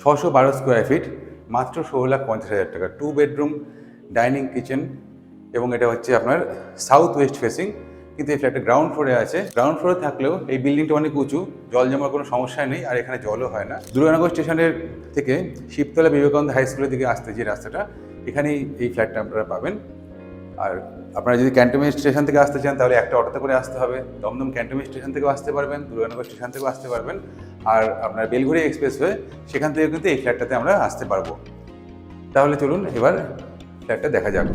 ছশো বারো square feet মাত্র ষোলো লাখ পঞ্চাশ হাজার টাকা। টু বেডরুম ডাইনিং কিচেন এবং এটা হচ্ছে আপনার সাউথ ওয়েস্ট ফেসিং কিন্তু এই ফ্ল্যাটটা গ্রাউন্ড ফ্লোরে আছে। গ্রাউন্ড ফ্লোরে থাকলেও এই বিল্ডিংটা অনেক উঁচু, জল জমার কোনো সমস্যা নেই, আর এখানে জলও হয় না। দুর্গানগর স্টেশনের থেকে শিবতলা বিবেকানন্দ হাই স্কুলের দিকে আসতে যে রাস্তাটা, এখানেই এই ফ্ল্যাটটা আপনারা পাবেন। আর আপনারা যদি ক্যান্টনমেন্ট স্টেশন থেকে আসতে চান, তাহলে একটা অটোতে করে আসতে হবে। দমদম ক্যান্টনমেন্ট স্টেশন থেকেও আসতে পারবেন, দুর্গানগর স্টেশন থেকেও আসতে পারবেন। আর আপনার বেলঘড়ি এক্সপ্রেস হয়ে সেখান থেকে কিন্তু এই ফ্ল্যাটটাতে আমরা আসতে পারব। তাহলে চলুন এবার ফ্ল্যাটটা দেখা যাক।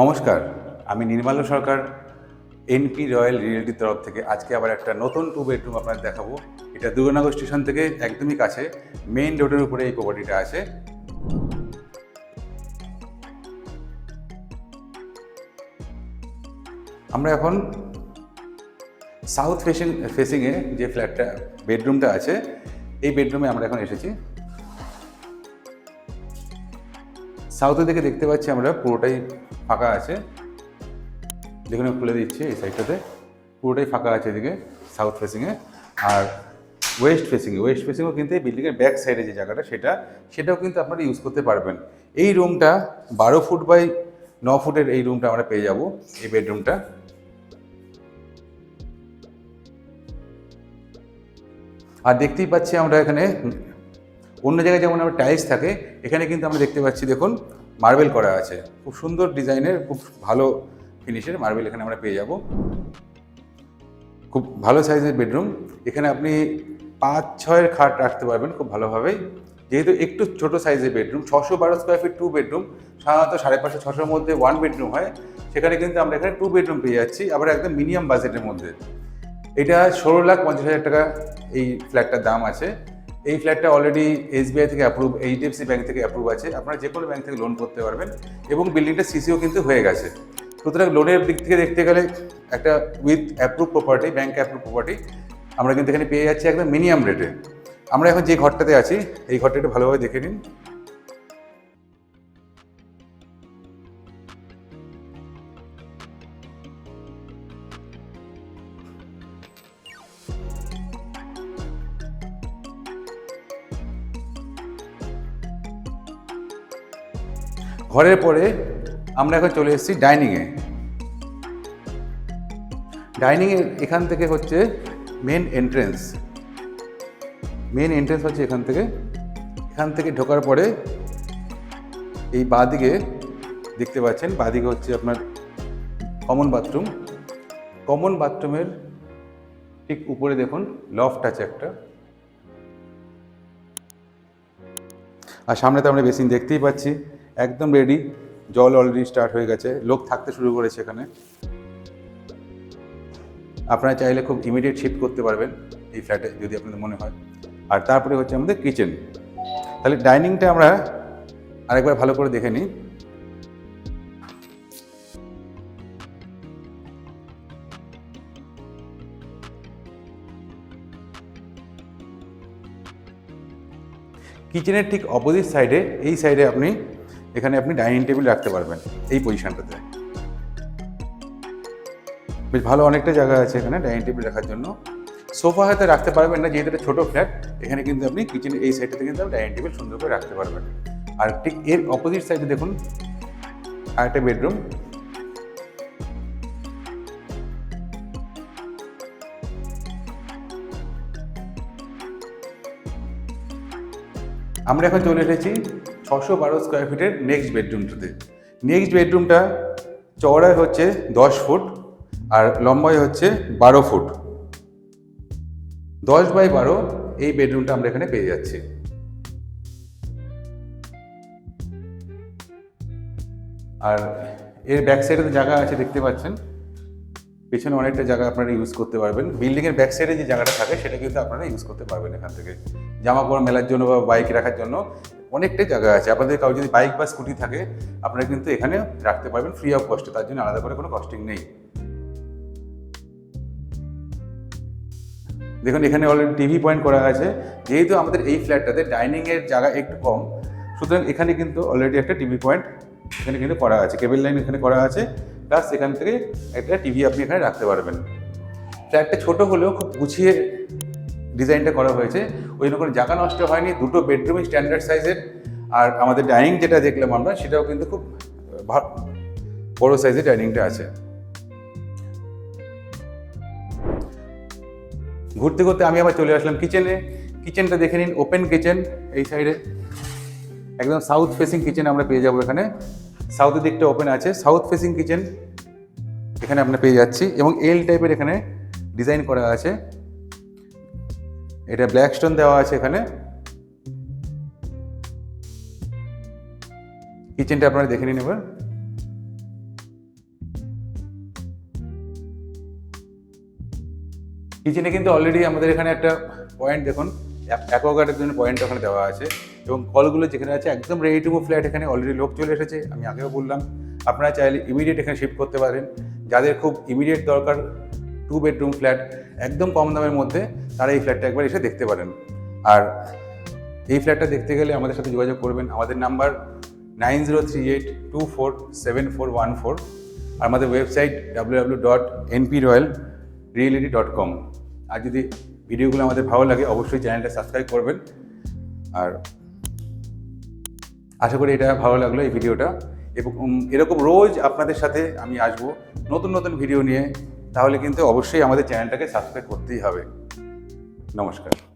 নমস্কার, আমি নির্মাল্য সরকার, এনপি রয়্যাল রিয়েলিটির তরফ থেকে আজকে আবার একটা নতুন টু বেডরুম আপনাদের দেখাবো। এটা দুর্গানগর স্টেশন থেকে একদমই কাছে মেইন রোডের উপরে এই প্রপার্টিটা আছে। আমরা এখন সাউথ ফেসিং ফেসিংয়ে যে ফ্ল্যাটটা বেডরুমটা আছে, এই বেডরুমে আমরা এখন এসেছি। সাউথের দিকে দেখতে পাচ্ছি আমরা পুরোটাই ফাঁকা আছে। আমি খুলে দিচ্ছি এই সাইডটাতে পুরোটাই ফাঁকা আছে এদিকে সাউথ ফেসিংয়ে আর ওয়েস্ট ফেসিংয়ে ওয়েস্ট ফেসিংও কিন্তু এই বিল্ডিংয়ের ব্যাক সাইডে যে জায়গাটা, সেটা, সেটাও কিন্তু আপনারা ইউজ করতে পারবেন। এই রুমটা বারো ফুট বাই ন ফুটের এই রুমটা আমরা পেয়ে যাব, এই বেডরুমটা আর দেখতেই পাচ্ছি আমরা এখানে, অন্য জায়গায় যেমন আমরা টাইলস থাকে, এখানে কিন্তু আমরা দেখতে পাচ্ছি, দেখুন মার্বেল করা আছে। খুব সুন্দর ডিজাইনের, খুব ভালো ফিনিশের মার্বেল এখানে আমরা পেয়ে যাব। খুব ভালো সাইজের বেডরুম এখানে আপনি পাঁচ, ছয়ের খাট রাখতে পারবেন খুব ভালোভাবেই যেহেতু একটু ছোট সাইজের বেডরুম ছশো বারো স্কোয়ার ফিট টু বেডরুম সাধারণত সাড়ে পাঁচশো ছশোর মধ্যে ওয়ান বেডরুম হয়। সেখানে কিন্তু আমরা এখানে টু বেডরুম পেয়ে যাচ্ছি, আবার একদম মিনিমাম বাজেটের মধ্যে। এটা ষোলো লাখ পঞ্চাশ হাজার টাকা এই ফ্ল্যাটটার দাম আছে। এই ফ্ল্যাটটা অলরেডি এসবিআই থেকে অ্যাপ্রুভ এইচডিএফসি ব্যাঙ্ক থেকে অ্যাপ্রুভ আছে। আপনারা যে কোনো ব্যাংক থেকে লোন করতে পারবেন এবং বিল্ডিংটা সিসিও কিন্তু হয়ে গেছে। সুতরাং লোনের দিক থেকে দেখতে গেলে একটা with approve property bank approve property আমরা কিন্তু এখানে পেয়ে যাচ্ছি একদম মিনিমাম রেটে। আমরা এখন যে ঘরটাতে আছি, এই ঘরটা একটু ভালোভাবে দেখে নিন। ঘরের পরে আমরা এখন চলে এসেছি ডাইনিংয়ে। ডাইনিংয়ে এখান থেকে হচ্ছে মেন এন্ট্রেন্স মেন এন্ট্রেন্স হচ্ছে এখান থেকে। এখান থেকে ঢোকার পরে এই বাঁদিকে দেখতে পাচ্ছেন, বাঁদিকে হচ্ছে আপনার কমন বাথরুম কমন বাথরুমের ঠিক উপরে দেখুন লফট আছে একটা। আর সামনে তো আমরা বেসিন দেখতেই পাচ্ছি। একদম রেডি জল অলরেডি স্টার্ট হয়ে গেছে। লোক থাকতে শুরু করেছে এখানে। আপনারা চাইলে খুব ইমিডিয়েট শিফট করতে পারবেন এই ফ্ল্যাটে যদি আপনাদের মনে হয়। আর তারপরে হচ্ছে আমাদের কিচেন তাহলে ডাইনিংটা আমরা আরেকবার ভালো করে দেখে নিই। কিচেনের ঠিক অপোজিট সাইডে এই সাইডে আপনি, এখানে আপনি ডাইনিং টেবিল রাখতে পারবেন, এই পজিশনটাতে বেশ ভালো অনেকটা জায়গা আছে এখানে ডাইনিং টেবিল রাখার জন্য। সোফা হয়তো রাখতে পারবেন না, যেহেতু ছোটো ফ্ল্যাট এখানে কিন্তু আপনি কিচেনের এই সাইডটাতে কিন্তু ডাইনিং টেবিল সুন্দর করে রাখতে পারবেন। আর ঠিক এর অপোজিট সাইডে দেখুন আরেকটা বেডরুম আমরা এখন চলে এসেছি ছশো বারো স্কোয়ার ফিটের নেক্সট বেডরুমটাতে নেক্সট বেডরুমটা চওড়ায় হচ্ছে দশ ফুট আর লম্বাই হচ্ছে বারো ফুট। দশ বাই বারো এই বেডরুমটা আমরা এখানে পেয়ে যাচ্ছি। আর এর ব্যাক সাইডে জায়গা আছে, দেখতে পাচ্ছেন। পেছনে অনেকটা জায়গা আপনারা ইউজ করতে পারবেন। বিল্ডিংয়ের ব্যাক সাইডে যে জায়গাটা থাকে, সেটা কিন্তু আপনারা ইউজ করতে পারবেন এখান থেকে। জামা কাপড় মেলার জন্য বা বাইক রাখার জন্য অনেকটাই জায়গা আছে। আপনাদের কাউ যদি বাইক বা স্কুটি থাকে, আপনারা কিন্তু এখানে রাখতে পারবেন ফ্রি অফ কস্টে তার জন্য আলাদা করে কোনো কস্টিং নেই। দেখুন, এখানে অলরেডি টিভি পয়েন্ট করা আছে। যেহেতু আমাদের এই ফ্ল্যাটটাতে ডাইনিংয়ের জায়গা একটু কম, সুতরাং এখানে কিন্তু অলরেডি একটা টিভি পয়েন্ট এখানে কিন্তু করা আছে। কেবল লাইন এখানে করা আছে। প্লাস এখান থেকে একটা টিভি আপনি এখানে রাখতে পারবেন। ফ্ল্যাটটা ছোট হলেও খুব গুছিয়ে ডিজাইনটা করা হয়েছে। ওই জন্য কোনো জায়গা নষ্ট হয়নি, দুটো বেডরুমই স্ট্যান্ডার্ড সাইজের আর আমাদের ডাইনিং যেটা দেখলাম আমরা, সেটাও কিন্তু খুব বড় সাইজের ডাইনিংটা আছে। ঘুরতে ঘুরতে আমি আবার চলে আসলাম কিচেনে কিচেনটা দেখে নিন ওপেন কিচেন এই সাইডে একদম সাউথ ফেসিং কিচেন আমরা পেয়ে যাব এখানে। সাউথের দিকটা ওপেন আছে। সাউথ ফেসিং কিচেন এখানে আমরা পেয়ে যাচ্ছি এবং এল টাইপের এখানে ডিজাইন করা আছে। এটা ব্ল্যাক স্টোন দেওয়া আছে এখানে। কিচেনটা আপনারা দেখে নিন এবার। কিচেনে কিন্তু অলরেডি আমাদের এখানে একটা পয়েন্ট দেখুন অ্যাকোয়াগার্ডের জন্য পয়েন্ট ওখানে দেওয়া আছে এবং কলগুলো যেখানে আছে একদম রেডি টু ফ্ল্যাট এখানে অলরেডি লোক চলে এসেছে, আমি আগেও বললাম। আপনারা চাইলে ইমিডিয়েট এখানে শিফট করতে পারেন। যাদের খুব ইমিডিয়েট দরকার টু বেডরুম ফ্ল্যাট একদম কম দামের মধ্যে তারা এই ফ্ল্যাটটা একবার এসে দেখতে পারেন। আর এই ফ্ল্যাটটা দেখতে গেলে আমাদের সাথে যোগাযোগ করবেন। আমাদের number nine zero three eight two four seven four one four. আর আমাদের website W W dot NP royal realty dot com আর যদি ভিডিওগুলো আমাদের ভালো লাগে, অবশ্যই চ্যানেলটা সাবস্ক্রাইব করবেন। আর আশা করি এটা ভালো লাগল এই ভিডিওটা। এবং এরকম রোজ আপনাদের সাথে আমি আসব নতুন নতুন ভিডিও নিয়ে। তাহলে কিন্তু অবশ্যই আমাদের চ্যানেলটাকে সাবস্ক্রাইব করতেই হবে। নমস্কার।